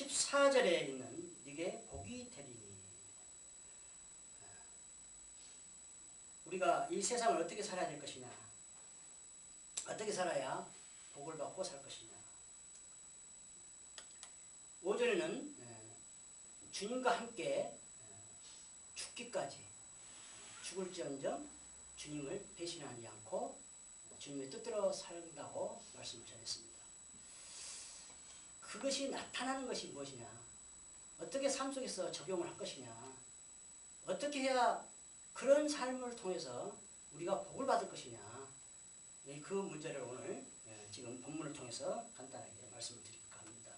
14절에 있는 이게 복이 되리니. 우리가 이 세상을 어떻게 살아야 될 것이냐? 어떻게 살아야 복을 받고 살 것이냐? 5절에는 주님과 함께 예, 죽기까지 죽을지언정 주님을 배신하지 않고 주님의 뜻대로 살다고 말씀을 전했습니다. 그것이 나타나는 것이 무엇이냐? 어떻게 삶 속에서 적용을 할 것이냐? 어떻게 해야 그런 삶을 통해서 우리가 복을 받을 것이냐? 예, 그 문제를 오늘 예, 지금 본문을 통해서 간단하게 말씀을 드릴까 합니다.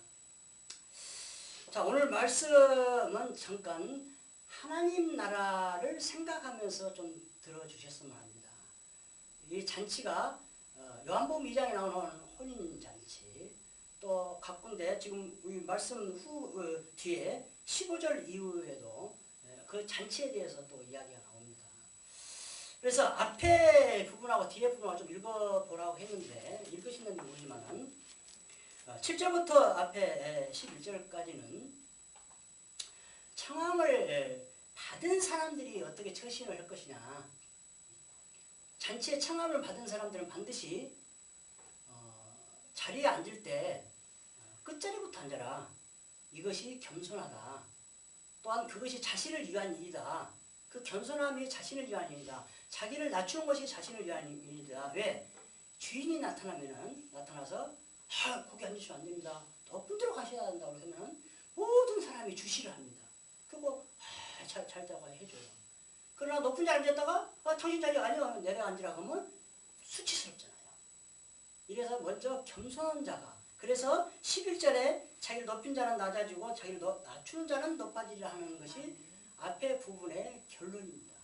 자, 오늘 말씀은 잠깐 하나님 나라를 생각하면서 좀 들어주셨으면 합니다. 이 잔치가 어, 요한복음 2장에 나오는 혼인 잔치 또 각 군데 지금 우리 말씀 후 어, 뒤에 15절 이후에도 예, 그 잔치에 대해서 또 이야기가 나옵니다. 그래서 앞에 부분하고 뒤에 부분하고 좀 읽어보라고 했는데 읽으시는지 모르지만은 7절부터 앞에 11절까지는 청함을 받은 사람들이 어떻게 처신을 할 것이냐 잔치에 청함을 받은 사람들은 반드시 어, 자리에 앉을 때 끝자리부터 앉아라. 이것이 겸손하다. 또한 그것이 자신을 위한 일이다. 그 겸손함이 자신을 위한 일이다. 자기를 낮추는 것이 자신을 위한 일이다. 왜? 주인이 나타나면은 나타나서 아 거기 앉으시면 안 됩니다. 높은 데로 가셔야 한다고 그러면 모든 사람이 주시를 합니다. 그리고 아, 잘, 잘 자고 해줘요. 그러나 높은 자리에 앉았다가 아, 당신 자리 아니요 내려 앉으라 하면 수치스럽잖아요. 이래서 먼저 겸손한 자가 그래서 11절에 자기를 높인 자는 낮아지고 자기를 낮추는 자는 높아지려 하는 것이 앞에 부분의 결론입니다.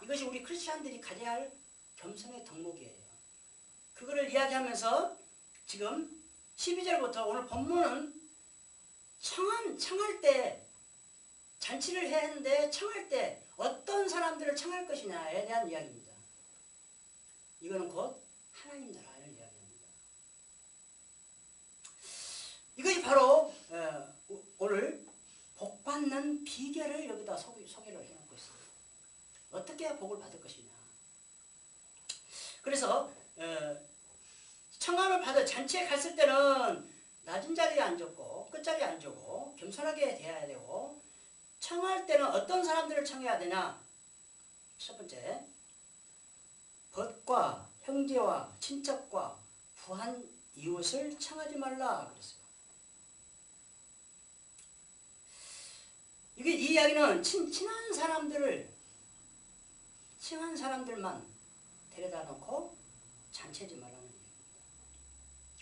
이것이 우리 크리스찬들이 가져야 할 겸손의 덕목이에요. 그거를 이야기하면서 지금 12절부터 오늘 본문은 청한, 청할 때 잔치를 해야 하는데 청할 때 어떤 사람들을 청할 것이냐에 대한 이야기입니다. 이거는 곧 하나님 나라를 이야기합니다. 이것이 바로 어, 오늘 복받는 비결을 여기다 소개, 를 해놓고 있습니다. 어떻게 복을 받을 것이냐. 그래서 어, 청함을 받아 잔치에 갔을 때는 낮은 자리에 앉았고 끝자리에 앉고 겸손하게 대해야 되고 청할 때는 어떤 사람들을 청해야 되냐? 첫 번째, 벗과 형제와 친척과 부한 이웃을 청하지 말라 그랬어요. 이게 이 이야기는 친, 친한 사람들을 친한 사람들만 데려다 놓고 잔치하지 말라는 얘기입니다.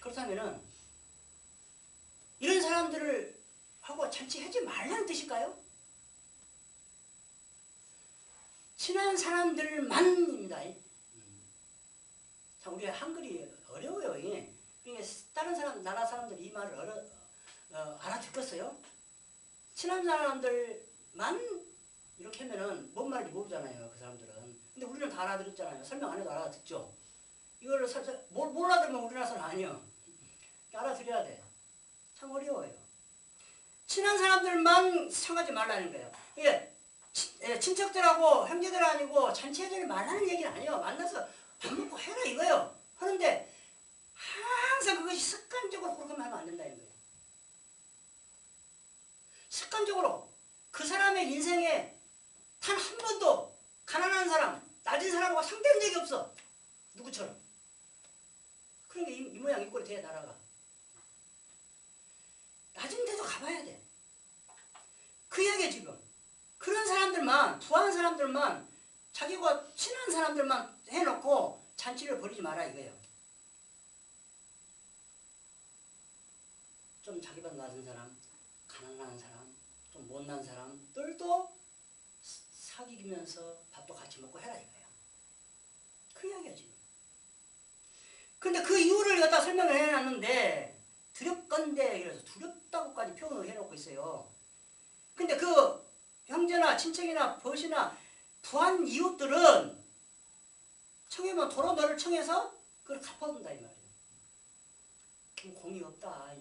그렇다면은 이런 사람들을 하고 잔치하지 말라는 뜻일까요? 친한 사람들만입니다. 자, 우리 한글이 어려워요. 그러니까 다른 사람, 나라 사람들 이 말을 어, 알아듣겠어요? 친한 사람들만 이렇게 하면은 뭔 말인지 모르잖아요. 그 사람들은. 근데 우리는 다 알아들었잖아요. 설명 안 해도 알아듣죠. 이거를 살짝 몰라들으면 우리나라 사람 아니요. 알아들어야 돼. 참 어려워요. 친한 사람들만 상하지 말라는 거예요. 이게 예, 친척들하고 형제들 아니고 잔치해줄 말하는 얘기는 아니에요. 만나서 밥 먹고 해라 이거요. 하는데 항상 그것이 습관적으로 그렇게 하면 안 된다는 거예요. 습관적으로 그 사람의 인생에 단 한 번도 가난한 사람, 낮은 사람과 상대한 적이 없어. 누구처럼. 그런 게 이, 이 모양 이 꼴이 돼 나라가. 낮은 데도 가봐야 돼. 그 이야기야 지금. 그런 사람들만 부한 사람들만 자기가 친한 사람들만 해놓고 잔치를 벌이지 마라 이거예요. 좀 자기보다 낮은 사람, 가난한 사람, 좀 못난 사람들도 사귀면서 밥도 같이 먹고 해라 이거예요. 그 이야기야 지금. 근데 그 이유를 갖다 설명을 해놨는데 두렵건데 그래서 두렵다고까지 표현을 해놓고 있어요. 근데 그 형제나 친척이나 벗이나 부한 이웃들은 청해면 도로 너를 청해서 그걸 갚아준다 이 말이에요. 공이 없다.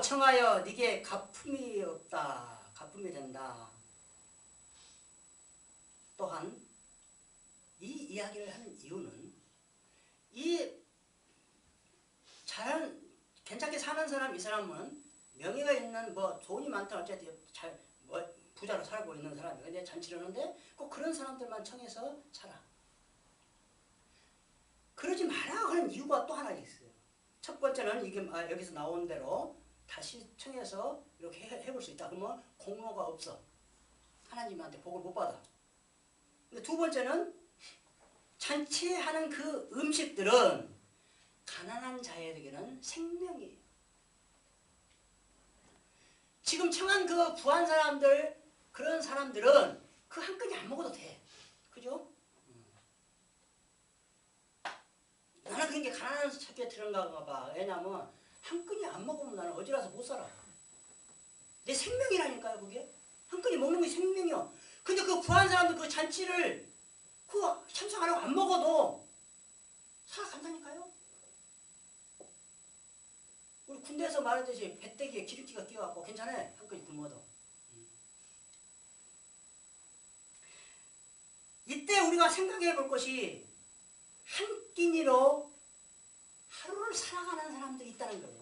청하여 네게 가품이 없다. 가품이 된다. 또한 이 이야기를 하는 이유는 이잘 괜찮게 사는 사람 이 사람은 명예가 있는 뭐 돈이 많다 어쨌든 잘 뭐 부자로 살고 있는 사람이 근데 잔치를 하는데 꼭 그런 사람들만 청해서 살아. 그러지 마라 하는 이유가 또 하나 있어요. 첫 번째는 이게 아, 여기서 나온 대로 다시 청해서 이렇게 해- 해볼 수 있다. 그러면 공로가 없어. 하나님한테 복을 못 받아. 근데 두 번째는 잔치하는 그 음식들은 가난한 자에게는 생명이에요. 지금 청한 그 부한 사람들 그런 사람들은 그 한 끈이 안 먹어도 돼. 그죠? 음. 나는 그런 게 가난한 척에 들은가 봐. 왜냐면 한 끈이 안 먹으면 나는 어지러서 못 살아. 내 생명이라니까요, 그게. 한 끈이 먹는 게 생명이요. 근데 그 부한 사람들 그 잔치를 그 참석 안 하고 안 먹어도 살아간다니까요. 우리 군대에서 말하듯이 배때기에 기름기가 끼어갖고 괜찮아요. 한 끈이 굶어도. 음. 이때 우리가 생각해 볼 것이 한 끼니로 하루를 살아가는 사람들이 있다는 거예요.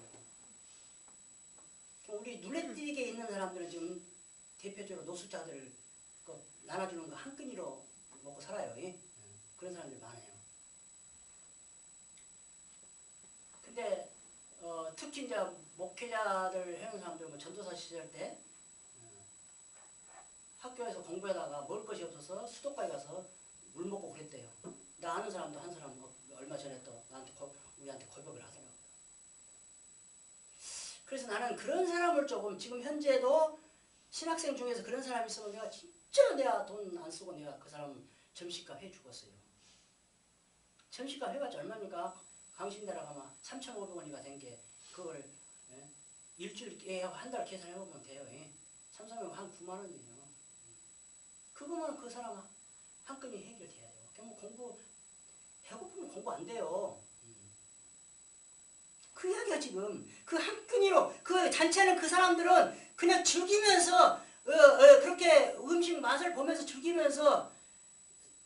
우리 눈에 띄게 있는 사람들은 지금 대표적으로 노숙자들 그 나눠주는 거 한 끼니로 먹고 살아요. 예? 그런 사람들이 많아요. 근데 어, 특히 이제 목회자들 해놓은 사람들 뭐 전도사 시절 때 어, 학교에서 공부하다가 먹을 것이 없어서 수도가에 가서 물 먹고 그랬대요. 나 아는 사람도 한 사람 뭐 얼마 전에 또 나한테 고, 우리한테 고백을 하더라고요. 그래서 나는 그런 사람을 조금 지금 현재도 신학생 중에서 그런 사람이 있으면 내가 진짜 내가 돈 안 쓰고 내가 그 사람 점심값 해 죽었어요. 점심값 해봤자 얼마입니까? 강신대라 가면 3,500원이가 된 게 그걸 예? 일주일 예, 한달 계산해보면 돼요. 예? 3, 3명 한 9만 원이에요. 그거만 그 사람 한- 한 건이 해결돼야 돼요. 그냥 뭐 공부 배고프면 공부 안 돼요. 음. 그 이야기야 지금 그 한 끈이로 그 잔치하는 그 사람들은 그냥 즐기면서 어, 어, 그렇게 음식 맛을 보면서 즐기면서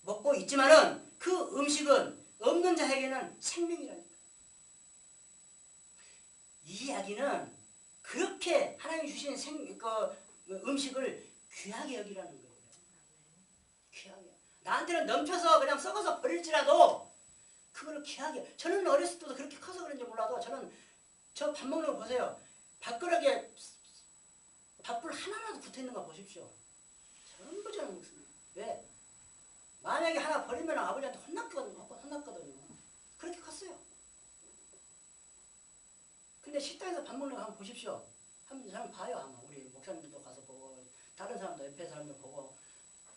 먹고 있지만은 그 음식은 없는 자에게는 생명이라니까. 이 이야기는 그렇게 하나님 주신 생, 그 음식을 귀하게 여기라는 거예요. 귀하게. 나한테는 넘쳐서 그냥 썩어서 버릴지라도 그거를 귀하게. 저는 어렸을 때도 그렇게 커서 그런지 몰라도 저는 저 밥 먹는 거 보세요. 밥그릇에 밥불 하나라도 붙어 있는 거 보십시오. 전부 저는 먹습니다. 왜? 만약에 하나 버리면 아버지한테 혼났거든요. 혼났거든요. 그렇게 컸어요. 근데 식당에서 밥 먹는 거 한번 보십시오. 한번 사람 봐요 아마 우리 목사님들도 가서 보고 다른 사람도 옆에 사람들 보고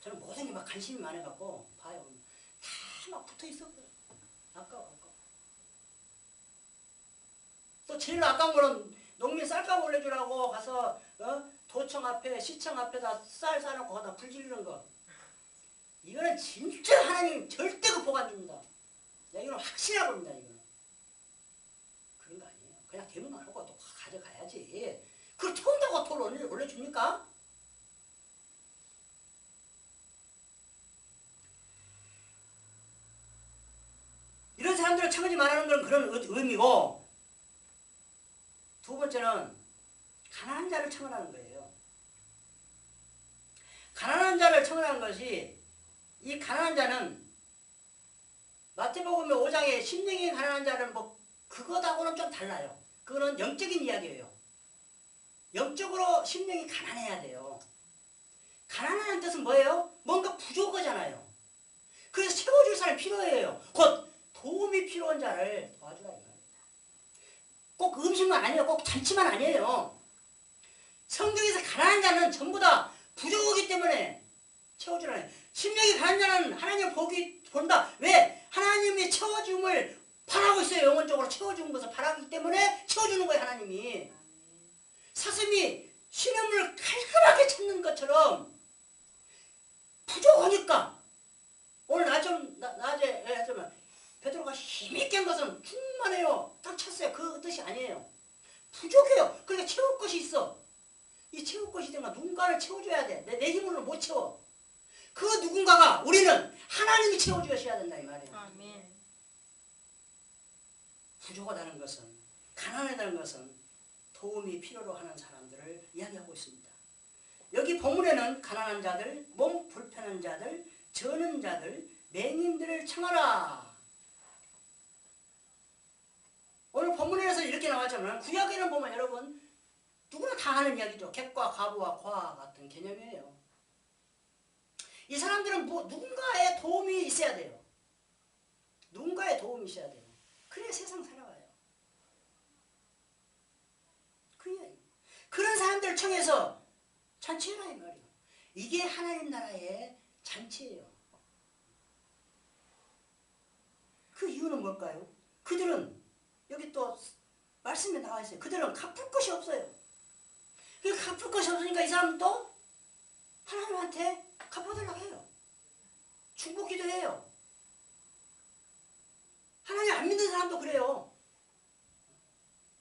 저는 모든 게 막 관심이 많아갖고 봐요. 다 막 붙어 있어. 아까워 아까워. 또 제일 아까운 거는 농민 쌀값 올려주라고 가서 어? 도청 앞에 시청 앞에다 쌀 싸놓고 거기다 불 지르는 거. 이거는 진짜 하나님 절대 그복안 줍니다. 야, 이건 확실하고 봅니다, 이거는. 그런 거 아니에요. 그냥 대문만 하고 또 가져가야지. 그걸 태운다고 돌 올려, 올려줍니까? 이런 사람들을 참지 말하는 건 그런 의- 의미고, 두 번째는 가난한 자를 청하는 거예요. 가난한 자를 청하는 것이 이 가난한 자는 마태복음 5장에 심령이 가난한 자는 뭐 그거하고는 좀 달라요. 그거는 영적인 이야기예요. 영적으로 심령이 가난해야 돼요. 가난하는 뜻은 뭐예요? 뭔가 부족하잖아요. 그래서 채워줄 사람이 필요해요. 곧 도움이 필요한 자를 도와주라. 꼭 음식만 아니에요. 꼭 잔치만 아니에요. 성경에서 가난한 자는 전부 다 부족하기 때문에 채워주라. 심령이 가난한 자는 하나님 보기 본다. 왜? 하나님이 채워줌을 바라고 있어요. 영혼적으로 채워주는 것을 바라기 때문에 채워주는 거예요. 하나님이. 사슴이 신음을 칼칼하게 찾는 것처럼 부족하니까 오늘 낮좀 낮에 예, 좀 베드로가 힘있게 한 것은 충만해요. 딱 쳤어요. 그 뜻이 아니에요. 부족해요. 그러니까 채울 공간을 채워줘야 돼. 내, 내 힘으로는 못 채워. 그 누군가가 우리는 하나님이 채워주셔야 된다 이 말이에요. 아멘. 부족하다는 것은 가난하다는 것은 도움이 필요로 하는 사람들을 이야기하고 있습니다. 여기 본문에는 가난한 자들, 몸 불편한 자들, 저는 자들, 맹인들을 청하라. 오늘 본문에서 이렇게 나왔잖아요. 구약에는 보면 여러분 누구나 다 하는 이야기죠. 객과 가부와 과 같은 개념이에요. 이 사람들은 뭐 누군가의 도움이 있어야 돼요. 누군가의 도움이 있어야 돼요. 그래야 세상 살아가요. 그 이야기. 그런 사람들을 청해서 잔치해라 이 말이에요. 이게 하나님 나라의 잔치예요. 그 이유는 뭘까요? 그들은 여기 또 말씀에 나와 있어요. 그들은 갚을 것이 없어요. 그 갚을 것이 없으니까 이 사람도 하나님한테 갚아달라고 해요. 중보기도 해요. 하나님 안 믿는 사람도 그래요.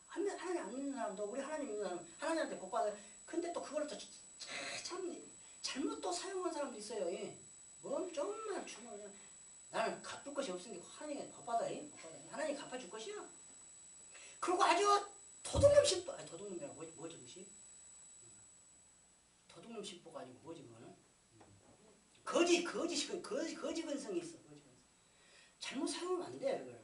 하나님 안 믿는 사람도 우리 하나님 믿는 사람 하나님한테 복 받아. 근데 또 그걸 또참 잘못 또 사용한 사람도 있어요. 예. 뭐 좀만 주면 나는 갚을 것이 없으니까 하나님이 복 받아. 예? 복 받아. 하나님 갚아줄 것이야. 그리고 아주 도둑놈 신부 아니 도둑놈이라 뭐, 뭐지 그것이? 도둑놈 신부가 아니고 뭐지 그거는? 거지 거지 거지 거지 근성이 있어. 거지 근성. 잘못 사용하면 안 돼, 그거를.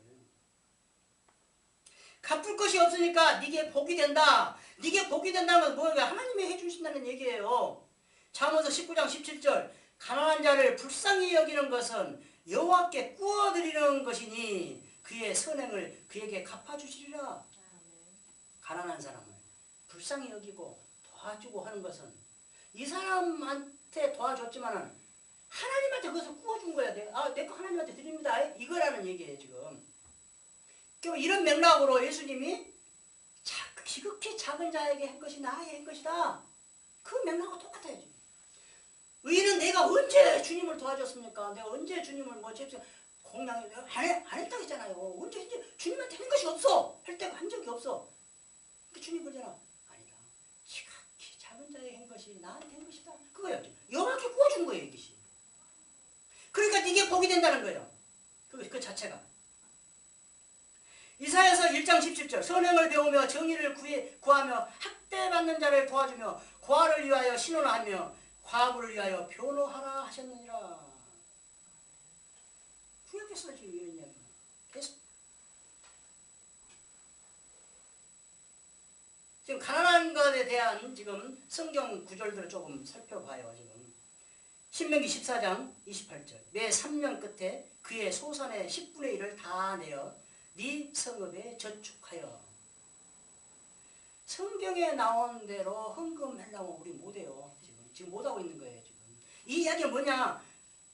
갚을 것이 없으니까 네게 복이 된다. 네게 복이 된다는 건 뭐야? 하나님이 해주신다는 얘기예요. 잠언서 19장 17절 가난한 자를 불쌍히 여기는 것은 여호와께 꾸어드리는 것이니 그의 선행을 그에게 갚아주시리라. 가난한 사람을 불쌍히 여기고 도와주고 하는 것은 이 사람한테 도와줬지만은 하나님한테 그것을 구워준 거야. 내가, 아, 내 거 하나님한테 드립니다. 이거라는 얘기예요, 지금. 그럼 이런 맥락으로 예수님이 자, 지극히 작은 자에게 한 것이 나에게 한 것이다. 그 맥락과 똑같아요, 지금. 의인은 내가 언제 주님을 도와줬습니까? 내가 언제 주님을 뭐, 공양이 내가 안, 해, 안 했다고 했잖아요. 언제, 언제 주님한테 한 것이 없어. 할 때가 한 적이 없어. 그 주님 그러잖아. 아니다. 지극히 작은 자에게 한 것이 나한테 한 것이다. 그거예요. 여호와께 구워준 거예요, 이것이. 그러니까 이게 복이 된다는 거예요. 그, 그 자체가. 이사에서 1장 17절 선행을 배우며 정의를 구해, 구하며 학대받는 자를 도와주며 고아를 위하여 신원하며 과부를 위하여 변호하라 하셨느니라. 구약에서 지금 이런 이야기 계속 지금 가난한 것에 대한 지금 성경 구절들을 조금 살펴봐요. 지금 신명기 14장 28절 매 3년 끝에 그의 소산의 10분의 1을 다 내어 네 성읍에 저축하여 성경에 나온 대로 헌금하려면 우리 못해요. 지금 지금 못하고 있는 거예요. 지금 이 이야기가 뭐냐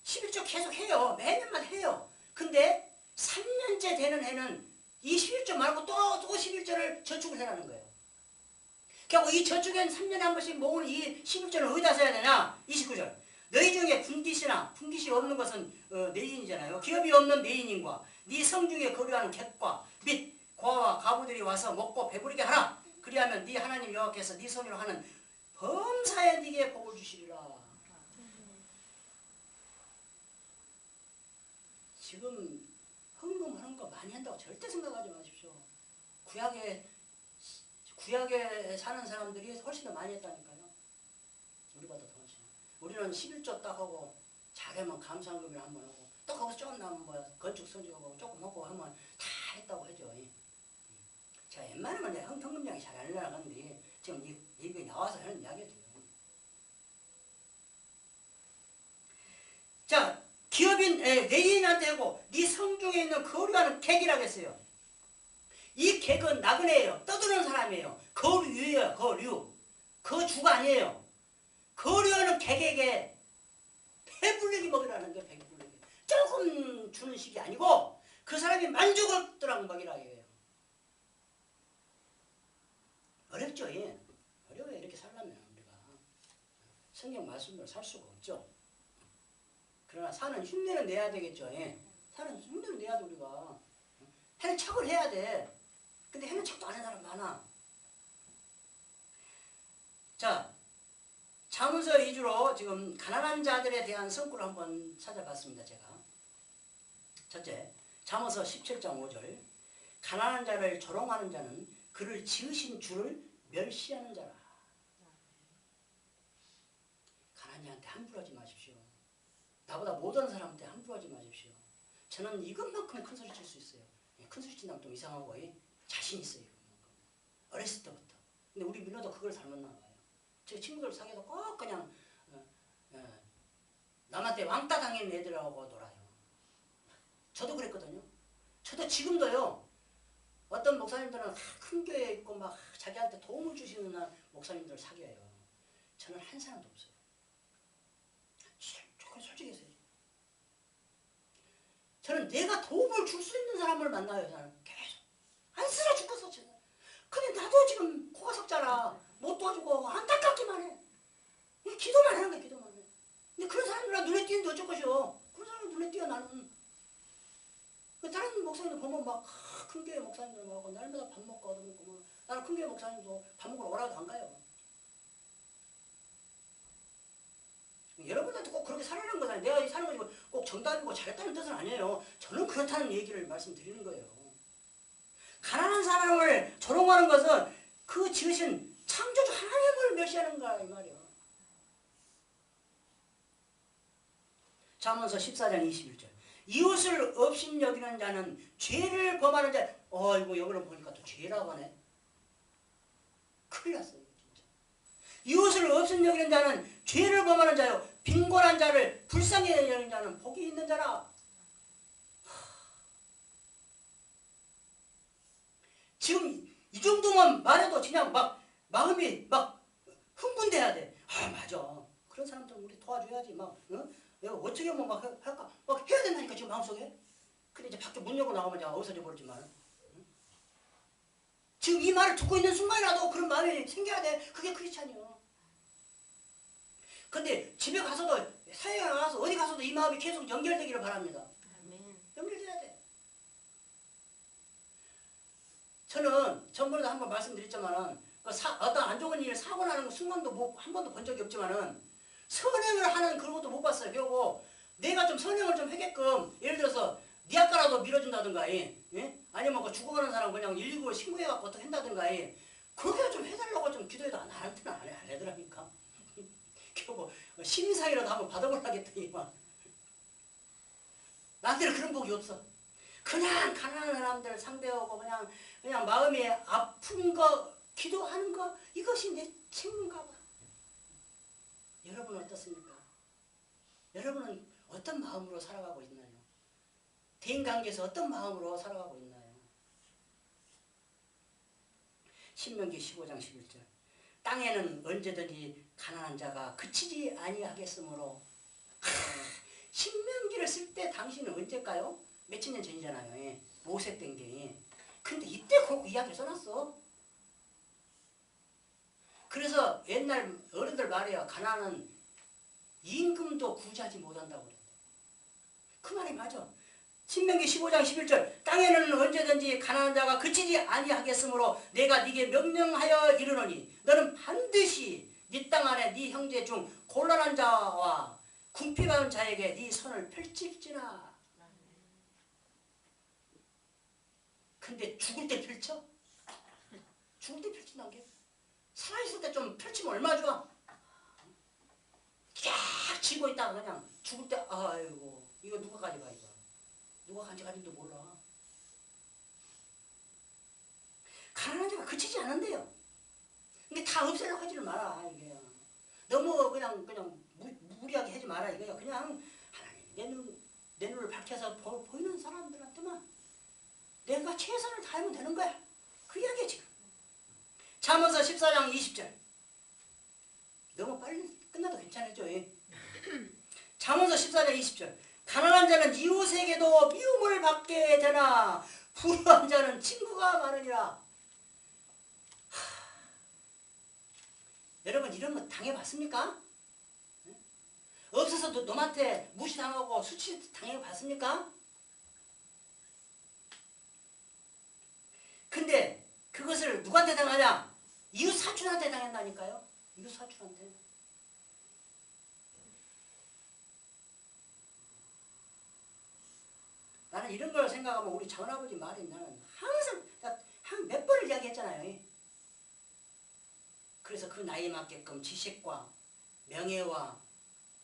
11조 계속 해요. 매년마다 해요. 근데 3년째 되는 해는 이 11조 말고 또, 또 11조를 저축을 해라는 거예요. 결국 이 저축엔 3년에 한 번씩 모으는 이 11조는 어디다 써야 되냐? 29절. 너희 중에 분깃이나 분깃이 없는 것은 어, 내인이잖아요. 기업이 없는 내인인과 네 성중에 거류하는 객과 및 고아와 가부들이 와서 먹고 배부르게 하라. 그리하면 네 하나님 여호와께서 네 손으로 하는 범사에 네게 복을 주시리라. 지금 헌금하는 거 많이 한다고 절대 생각하지 마십시오. 구약에 구약에 사는 사람들이 훨씬 더 많이 했다니까요. 우리보다 더 훨씬. 우리는 11조 딱 하고 잘하면 감사금을 한번 하고 또 거기서 조금 남으면 뭐 건축 선지하고 조금 하고 하면 다 했다고 하죠. 예. 제가 웬만하면 내가 헌금량이 잘안 나가는데 지금 이, 이게 나와서 하는 이야기죠. 자, 기업인 에, 내인한테 하고 네 성중에 있는 거류하는 객이라고 했어요. 이 객은 나그네예요. 떠드는 사람이에요. 거류예요. 거류. 거주가 아니에요. 거류하는 객에게 배불리기 먹이라는 게 배불리기. 조금 주는 식이 아니고 그 사람이 만족을 더라고 먹이라 해요. 어렵죠, 예. 어려워요. 이렇게 살려면 우리가 성경 말씀대로 살 수가 없죠. 그러나 사는 흉내는 내야 되겠죠. 예. 사는 흉내는 내야 돼 우리가. 해는 척을 해야 돼. 근데 해는 척도 안 하는 사람 많아. 자, 자문서 2주로 지금 가난한 자들에 대한 성구를 한번 찾아봤습니다. 제가. 첫째, 자문서 17장 5절 가난한 자를 조롱하는 자는 그를 지으신 주를 멸시하는 자라. 가난한 자한테 함부로 하지 마십시오. 나보다 못하는 사람한테 함부로 하지 마십시오. 저는 이것만큼 큰 소리 칠 수 있어요. 예, 큰 소리 친다면 좀 이상하고 예, 자신 있어요. 어렸을 때부터. 근데 우리 민호도 그걸 닮았나 봐요. 제 친구들 사귀어도 꼭 그냥 어, 어, 남한테 왕따 당한 애들하고 놀아요. 저도 그랬거든요. 저도 지금도요. 어떤 목사님들은 큰 교회에 있고 막 자기한테 도움을 주시는 목사님들 사귀어요. 저는 한 사람도 없어요. 조금 솔직해서요. 저는 내가 도움을 줄 수 있는 사람을 만나요. 저는 안 쓰러 죽겠어. 저는. 근데 나도 지금 코가 석잖아. 못 도와주고 안타깝기만 해. 이 기도만 하는 거야. 기도만 해. 근데 그런 사람들은 눈에 띄는데 어쩔 것이오. 그런 사람 눈에 띄어 나는. 그 다른 목사님들 보면 막큰 교회 목사님들 하고 날마다 밥 먹고 얻어먹고 뭐 나는 큰 교회 목사님도 밥 먹으러 오라도 안 가요. 여러분들도 꼭 그렇게 살아라는 거잖아요. 내가 이 사는 거지 꼭 정답이고 잘했다는 뜻은 아니에요. 저는 그렇다는 얘기를 말씀드리는 거예요. 가난한 사람을 조롱하는 것은 그 지으신 창조주 하나님을 멸시하는 거야 이 말이야. 잠언서 14장 21절 이웃을 없인 여기는 자는 죄를 범하는 자 어이구 여기를 보니까 또 죄라고 하네. 큰일 났어요. 진짜. 이웃을 없인 여기는 자는 죄를 범하는 자요 빈곤한 자를 불쌍히 여기는 자는 복이 있는 자라. 지금 이 정도만 말해도 그냥 막 마음이 막 흥분돼야 돼. 아 맞아. 그런 사람들 우리 도와줘야지 막. 응? 내가 어떻게 하면 막 할까? 막 해야 된다니까 지금 마음속에. 근데 이제 밖에 문 열고 나가면 제가 어디서 버리지만. 응? 지금 이 말을 듣고 있는 순간이라도 그런 마음이 생겨야 돼. 그게 크리스찬이요. 근데 집에 가서도 사회에 나가서 어디 가서도 이 마음이 계속 연결되기를 바랍니다. 아멘. 연결돼야 돼. 저는 전번에도 한번 말씀드렸지만은 그 사- 어떤 안 좋은 일 사고 나는 순간도 뭐, 한 번도 본 적이 없지만은 선행을 하는 그런 것도 못 봤어요. 그리고 내가 좀 선행을 좀 하게끔 예를 들어서 니 아까라도 밀어준다든가 예? 예? 아니면 그 죽어가는 사람 그냥 119를 신고해갖고 어떻게 한다든가 예? 그렇게 좀 해달라고 좀 기도해도 나한테는 안, 해, 안 해더라니까. 결국 심의상이라도 한번 받아보려 했더니만 나한테는 그런 복이 없어. 그냥 가난한 사람들 상대하고 그냥 그냥 마음이 아픈 거 기도하는 거 이것이 내 책무인가 봐. 여러분은 어떻습니까? 여러분은 어떤 마음으로 살아가고 있나요? 대인관계에서 어떤 마음으로 살아가고 있나요? 신명기 15장 11절 땅에는 언제든지 가난한 자가 그치지 아니하겠으므로 하, 신명기를 쓸 때 당신은 언제일까요? 몇천 년 전이잖아요. 예. 모세 땡기. 근데 이때 그 이야기를 써놨어. 그래서 옛날 어른들 말이야. 가난은 임금도 구제하지 못한다고 그랬대. 그 말이 맞아. 신명기 15장 11절 땅에는 언제든지 가난한 자가 그치지 아니하겠으므로 내가 네게 명령하여 이르노니 너는 반드시 네 땅 안에 네 형제 중 곤란한 자와 궁핍한 자에게 네 손을 펼칠지라 근데 죽을 때 펼쳐? 죽을 때 펼친다는 게? 살아있을 때 좀 펼치면 얼마 좋아? 쫙 쥐고 있다가 그냥 죽을 때 아이고 이거 누가 가져가 이거? 누가 가져가지도 몰라. 가난한 자가 그치지 않은데요. 근데 다 없애려고 하지를 마라 이게. 너무 그냥 그냥 무, 무리하게 하지 마라 이거야 그냥 하나님 내, 눈, 내 눈을 밝혀서 보, 보이는 사람들한테만 내가 최선을 다하면 되는 거야 그 이야기야 지금 잠언서 14장 20절 너무 빨리 끝나도 괜찮죠 예. 잠언서 14장 20절 가난한 자는 이웃에게도 미움을 받게 되나 부유한 자는 친구가 많으니라 하, 여러분 이런 거 당해봤습니까? 예? 없어서 도 놈한테 무시당하고 수치 당해봤습니까? 근데 그것을 누구한테 당하냐? 이웃 사촌한테 당한다니까요. 이웃 사촌한테. 나는 이런 걸 생각하면 우리 장아버지 말이 나는 항상 한 몇 번을 이야기했잖아요. 그래서 그 나이에 맞게끔 지식과 명예와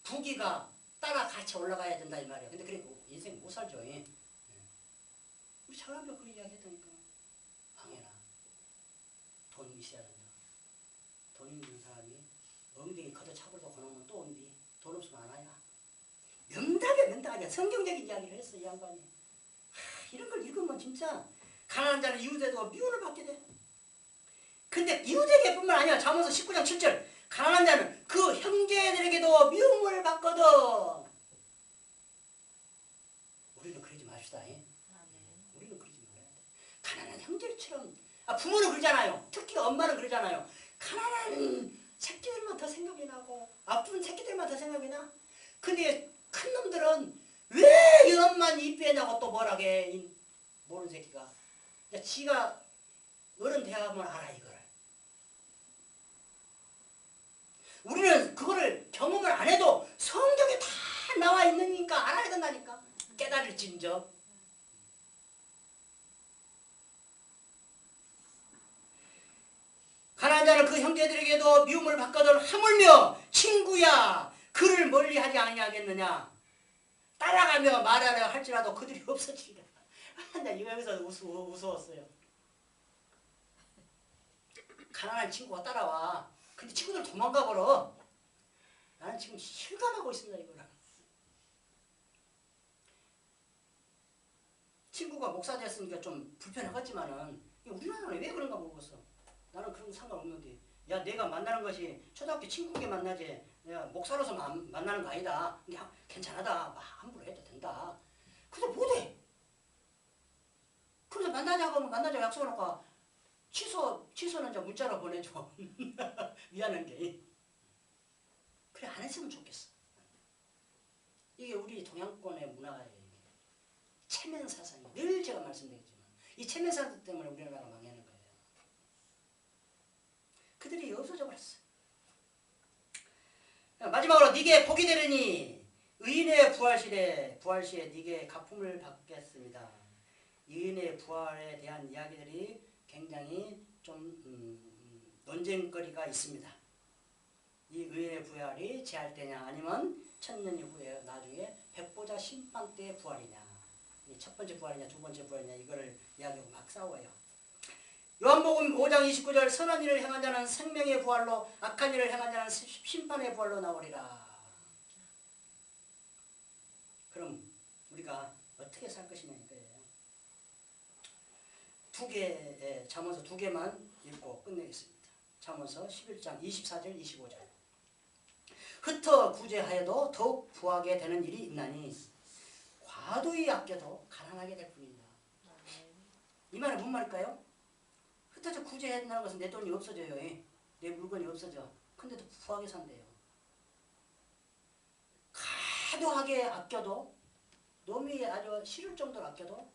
부귀가 따라 같이 올라가야 된다 이 말이에요. 근데 그래 인생 못 살죠. 예. 우리 장아버지가 그런 이야기했다니까. 돈 있어야 된다. 돈 있는 사람이 엉덩이 걷어차고도 거놓으면 또 온디. 돈 없으면 안 와야. 명답이야 명답이야. 성경적인 이야기를 했어 이 양반이. 하, 이런 걸 읽으면 진짜 가난한 자는 이웃에도 미움을 받게 돼. 근데 이웃에게뿐만 아니야. 잠언서 19장 7절. 가난한 자는 그 형제들에게도 미움을 받거든. 우리는 그러지 맙시다. 예? 우리는 그러지 말아야 돼. 가난한 형제처럼 아 부모는 그러잖아요. 특히 엄마는 그러잖아요. 가난한 새끼들만 더 생각이 나고 아픈 새끼들만 더 생각이 나. 근데 큰 놈들은 왜이 엄만 이 빼냐고 또 뭐라게 이 모르는 새끼가. 야, 지가 어른 대하면 알아 이거를. 우리는 그거를 경험을 안 해도 성경에 다 나와 있으니까 알아야 된다니까. 깨달을 진저. 가난한 자는 그 형제들에게도 미움을 받거든 하물며 친구야 그를 멀리하지 아니하겠느냐? 따라가며 말하려 할지라도 그들이 없어지리라. 아, 나 이거 여기서 우스워, 우스웠어요. 가난한 친구가 따라와. 근데 친구들 도망가 버려. 나는 지금 실감하고 있습니다 이거를. 친구가 목사 됐으니까 좀 불편하겠지만은 우리나라는 왜 그런가 모르겠어 나는 그런 거 상관없는데. 야 내가 만나는 것이 초등학교 친구에게 만나지 내가 목사로서 만, 만나는 거 아니다. 그냥 괜찮하다. 막 함부로 해도 된다. 근데 못해. 그래서 만나자고 하면 만나자고 약속해놓고 취소 취소는 이제 문자로 보내줘. 미안한 게. 그래 안 했으면 좋겠어. 이게 우리 동양권의 문화예요 이게. 체면 사상이 늘 제가 말씀드리지만 이 체면 사상 때문에 우리나라가 그들이 없어져 버렸어. 마지막으로 네게 복이 되리니 의인의 부활시에 부활시에 네게 가품을 받겠습니다. 의인의 부활에 대한 이야기들이 굉장히 좀 음, 논쟁거리가 있습니다. 이 의인의 부활이 제할 때냐 아니면 천년 이후에 나중에 백보자 심판 때 부활이냐 이첫 번째 부활이냐 두 번째 부활이냐 이거를 이야기하고 막 싸워요. 요한복음 5장 29절 선한 일을 행한 자는 생명의 부활로 악한 일을 행한 자는 심판의 부활로 나오리라. 그럼 우리가 어떻게 살 것이냐 이거예요. 두 개의 잠언서 두 개만 읽고 끝내겠습니다. 잠언서 11장 24절 25절 흩어 구제하여도 더욱 부하게 되는 일이 있나니 과도히 아껴도 가난하게 될 뿐이다. 이 말은 뭔 말일까요? 구제해야 된다는 것은 내 돈이 없어져요. 예. 내 물건이 없어져. 근데도 부하게 산대요. 과도하게 아껴도 놈이 아주 싫을 정도로 아껴도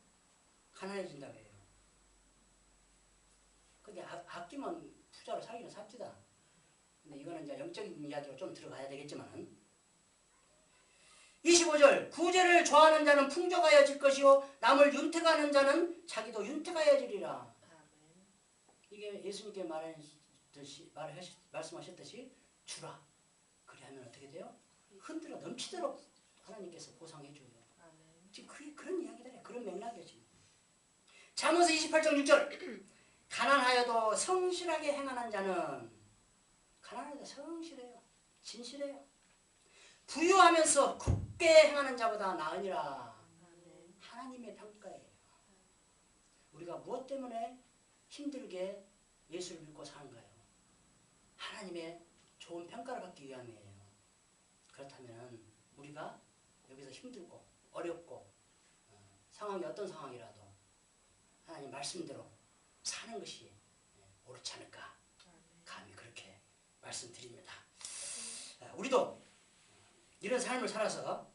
가난해진다고 해요. 근데 아, 아끼면 부자로 살기는 삽시다. 근데 이거는 이제 영적인 이야기로 좀 들어가야 되겠지만 25절 구제를 좋아하는 자는 풍족하여질 것이요 남을 윤택하는 자는 자기도 윤택하여지리라. 이게 예수님께 말하셨듯이 말하셨, 말씀하셨듯이 주라. 그리하면 어떻게 돼요? 흔들어 넘치도록 하나님께서 보상해 줘요. 지금 그게 그런 이야기다. 그런 맥락이에요 지금. 잠언서 28장 6절 가난하여도 성실하게 행하는 자는 가난하여도 성실해요. 진실해요. 부유하면서 굳게 행하는 자보다 나으니라. 하나님의 평가예요. 우리가 무엇 때문에 힘들게 예수를 믿고 사는가요? 하나님의 좋은 평가를 받기 위함이에요. 그렇다면 우리가 여기서 힘들고 어렵고 어, 상황이 어떤 상황이라도 하나님 말씀대로 사는 것이 예, 옳지 않을까 감히 그렇게 말씀드립니다. 아, 우리도 이런 삶을 살아서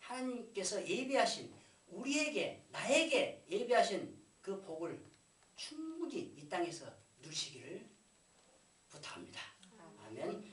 하나님께서 예비하신 우리에게 나에게 예비하신 그 복을 충분히 이 땅에서 누리시기를 부탁합니다. 아멘.